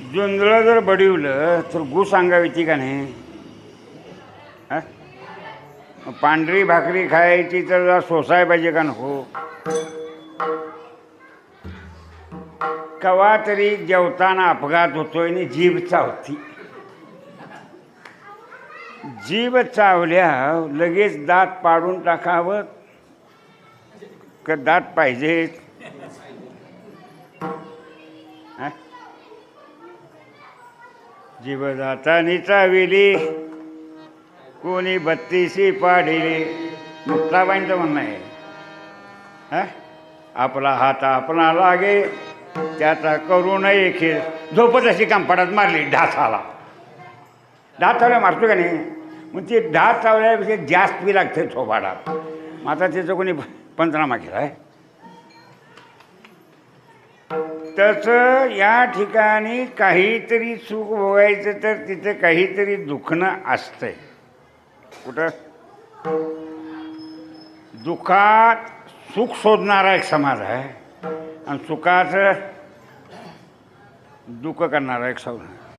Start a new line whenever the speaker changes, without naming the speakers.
जुंजलं जर बडिवलं तर गु सांगावीची का नाही? पांढरी भाकरी खायची तर जरा सोसाय पाहिजे का नको? कवा तरी जेवताना अपघात होतोय आणि जीभ चावती. जीभ चावल्या लगेच दात पाडून टाकावं का दात पाहिजेत? हा? जीव चाविली. कोणी बत्तीसी पाडिली. मुक्ताबाईंचं म्हणणं आहे. हा? आपला हात आपला लागे. त्याचा करू नये खेळ. झोपत अशी कांपाडात मारली ढासाला चावल्या मारतो का नाही? मग ती ढास चावल्यापेक्षा जास्त बी लागते झोपाडा मग आता त्याचं कोणी पंचनामा केला आहे तसं या ठिकाणी काहीतरी सुख भोगायचं तर तिथे काहीतरी दुखणं असतंय. कुठं? दुःखात सुख शोधणारा एक समाज आहे. आणि सुखाचं दुःख करणारा एक समाज.